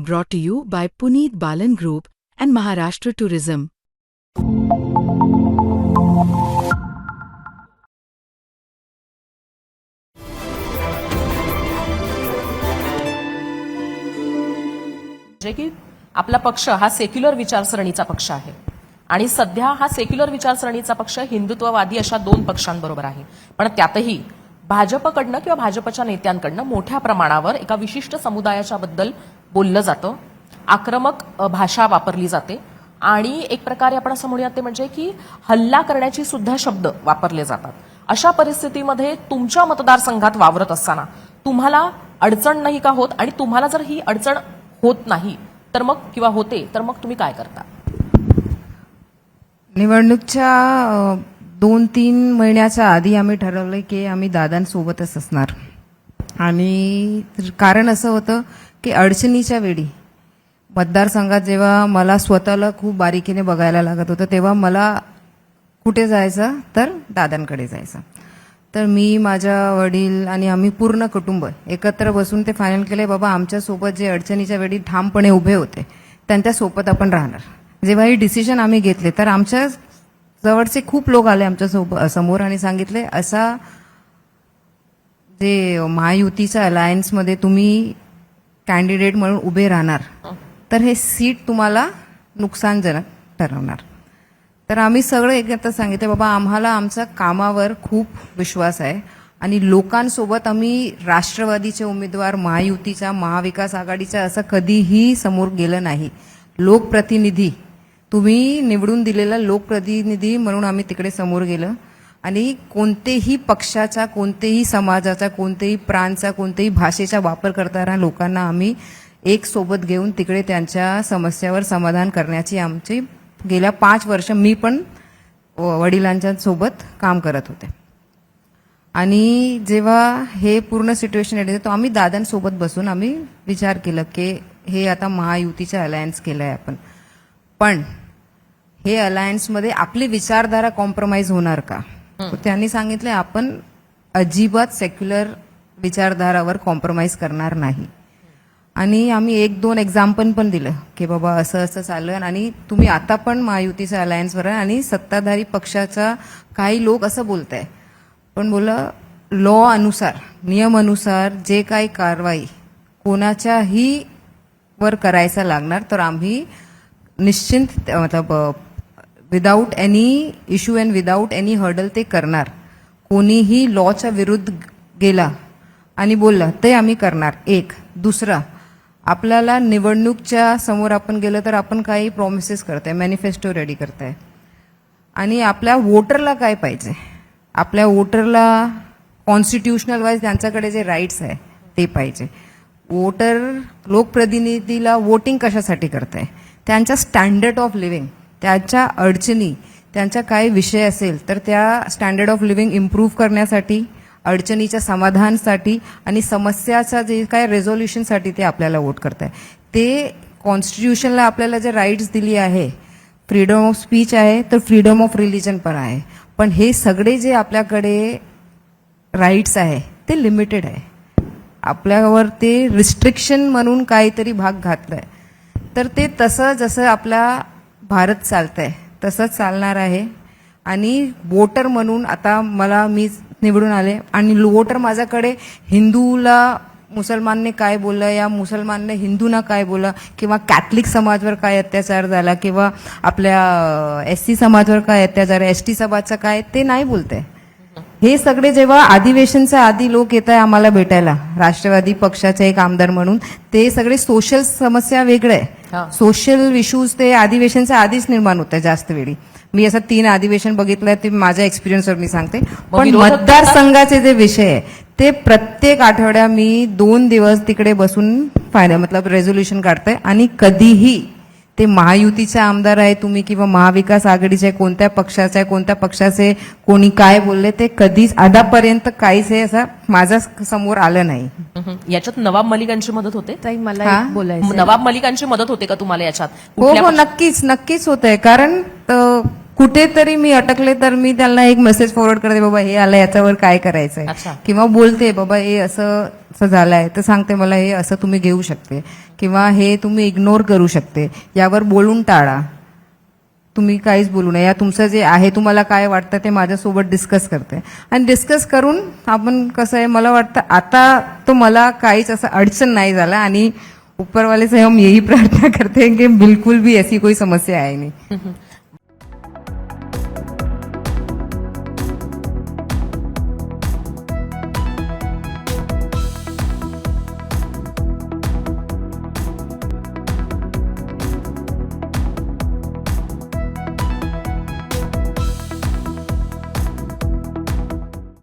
brought to you by Puneet Balan Group and Maharashtra Tourism. म्हणजे की आपला पक्ष हा सेक्युलर विचारसरणीचा पक्ष आहे आणि सध्या हा सेक्युलर विचारसरणीचा पक्ष हिंदुत्ववादी अशा दोन पक्षांबरोबर आहे पण त्यातही भाजपकडनं किंवा भाजपच्या नेत्यांकडनं मोठ्या प्रमाणावर एका विशिष्ट समुदायाच्या बद्दल बोललं जातं. आक्रमक भाषा वापरली जाते. आणि एक प्रकारे आपण असं म्हणूयात ते म्हणजे की हल्ला करण्याची सुद्धा शब्द वापरले जातात. अशा परिस्थितीमध्ये तुमच्या मतदारसंघात वावरत असताना तुम्हाला अडचण नाही का होत? आणि तुम्हाला जर ही अडचण होत नाही तर मग किंवा होते तर मग तुम्ही काय करता? निवडणूकच्या दोन तीन महिन्याच्या आधी आम्ही ठरवलं की आम्ही दादांसोबतच असणार. आणि कारण असं होतं की अडचणीच्या वेळी मतदारसंघात जेव्हा मला स्वतःला खूप बारीकीने बघायला लागत होतं तेव्हा मला कुठे जायचं तर दादांकडे जायचं. तर मी माझ्या वडील आणि आम्ही पूर्ण कुटुंब एकत्र बसून ते फायनल केले बाबा आमच्यासोबत जे अडचणीच्या वेळी ठामपणे उभे होते त्यांच्यासोबत आपण राहणार. जेव्हा हे डिसिजन आम्ही घेतले तर आमच्या जवळचे खूप लोक आले आमच्यासोबत समोर आणि सांगितले असा जे महायुतीच्या अलायन्समध्ये तुम्ही कॅन्डिडेट म्हणून उभे राहणार तर हे सीट तुम्हाला नुकसानजनक ठरवणार. तर आम्ही सगळं एकत्र सांगितलं बाबा आम्हाला आमच्या कामावर खूप विश्वास आहे आणि लोकांसोबत आम्ही राष्ट्रवादीचे उमेदवार महायुतीच्या महाविकास आघाडीचा असं कधीही समोर गेलं नाही. लोकप्रतिनिधी तुम्ही निवडून दिलेला लोकप्रतिनिधी म्हणून आम्ही तिकडे समोर गेलं. आणि कोणतेही पक्षाचा कोणतेही समाजाचा कोणतेही प्रांतचा कोणतेही भाषेचा वापर करताना लोकांना आम्ही एक सोबत घेऊन तिकडे त्यांच्या समस्यावर समाधान करण्याची आमची गेल्या पाच वर्ष मी पण व- वडिलांच्या सोबत काम करत होते. आणि जेव्हा हे पूर्ण सिच्युएशन येते तो आम्ही दादांसोबत बसून आम्ही विचार केलं की हे आता महायुतीचा अलायन्स केलं आहे आपण. पण हे अलायन्समध्ये आपली विचारधारा कॉम्प्रोमाइज होणार का? त्यांनी सांगितले आपण अजिबात सेक्युलर विचारधारावर कॉम्प्रोमाइज करणार नाही. आणि आम्ही एक दोन एक्झाम्पल पण दिलं की बाबा असं असं चाललं आणि तुम्ही आता पण महायुतीच्या अलायन्सवर आहे आणि सत्ताधारी पक्षाचा काही लोक असं बोलत आहे पण बोला लॉ अनुसार नियमानुसार जे काही कारवाई कोणाच्याही वर करायचा लागणार तर आम्ही निश्चिंत मतलब without any issue and without any hurdle ते करणार. कोणीही लॉच्या विरुद्ध गेला आणि बोलला ते आम्ही करणार. एक. दुसरा आपल्याला निवडणूकच्या समोर आपण गेलं तर आपण काही प्रॉमिसेस करताय मॅनिफेस्टो रेडी करताय. आणि आपल्या वोटरला काय पाहिजे? आपल्या वोटरला कॉन्स्टिट्युशनल वाईज त्यांच्याकडे जे राईट्स आहे ते पाहिजे. वोटर लोकप्रतिनिधीला वोटिंग कशासाठी करताय? त्यांच्या स्टँडर्ड ऑफ लिव्हिंग त्यांच्या अडचणी त्यांचा काय विषय असेल तर त्या स्टँडर्ड ऑफ लिव्हिंग इम्प्रूव्ह करण्यासाठी अडचणीच्या समाधानसाठी आणि समस्याचा जे काय रेझोल्युशनसाठी ते आपल्याला वोट करताय. ते कॉन्स्टिट्यूशनला आपल्याला जे राईट्स दिली आहे फ्रीडम ऑफ स्पीच आहे तर फ्रीडम ऑफ रिलिजन पण आहे. पण हे सगळे जे आपल्याकडे राईट्स आहे ते लिमिटेड आहे. आपल्यावर ते रिस्ट्रिक्शन म्हणून काहीतरी भाग घातलाय. तर ते तसं जसं आपला भारत चालतंय. तसंच चालणार आहे. आणि वोटर म्हणून आता मला मी निवडून आले. आणि वोटर माझ्याकडे हिंदूला मुसलमानने काय बोललं या मुसलमानने हिंदूना काय बोललं किंवा कॅथलिक समाजवर काय अत्याचार झाला किंवा आपल्या एस सी समाजवर काय अत्याचार एस टी समाजचा काय ते नाही बोलते. हे सगळे जेव्हा अधिवेशनच्या आधी लोक येत आहे आम्हाला भेटायला राष्ट्रवादी पक्षाचे एक आमदार म्हणून ते सगळे सोशल समस्या वेगळ्या आहे. सोशल इश्यूज ते अधिवेशनच्या आधीच निर्माण होत आहे जास्त वेळी. मी असं तीन अधिवेशन बघितलंय ते माझ्या एक्सपिरियन्सवर मी सांगते. पण मतदारसंघाचे जे विषय आहे ते प्रत्येक आठवड्या मी दोन दिवस तिकडे बसून फायदा मतलब रेझोल्युशन काढते आणि कधीही ते महायुतीचे आमदार आहे तुम्ही किंवा महाविकास आघाडीचे कोणत्या पक्षाचे आहे कोणत्या पक्षाचे कोणी काय बोलले ते कधीच आतापर्यंत काहीच हे असं माझ्यासमोर आलं नाही. याच्यात नवाब मलिकांची मदत होते? ताई मला हा? एक बोलायचं नवाब मलिकांची मदत होते का तुम्हाला याच्यात? हो हो नक्कीच नक्कीच होत आहे कारण कुठेतरी मी अटकले तर मी त्यांना एक मेसेज फॉरवर्ड करते बाबा हे आलं याच्यावर काय करायचंय? अच्छा. किंवा बोलते बाबा हे असं असं झालंय. तर सांगते मला हे असं तुम्ही घेऊ शकते किंवा हे तुम्ही इग्नोर करू शकते. यावर बोलून टाळा. तुम्ही काहीच बोलू नये. या तुमचं जे आहे तुम्हाला काय वाटतं ते माझ्यासोबत डिस्कस करते. आणि डिस्कस करून आपण कसं आहे मला वाटतं आता तो मला काहीच असं अडचण नाही झाला आणि ऊपर वाले से हम यही प्रार्थना करते हैं कि बिल्कुल भी ऐसी कोई समस्या आहे नहीं.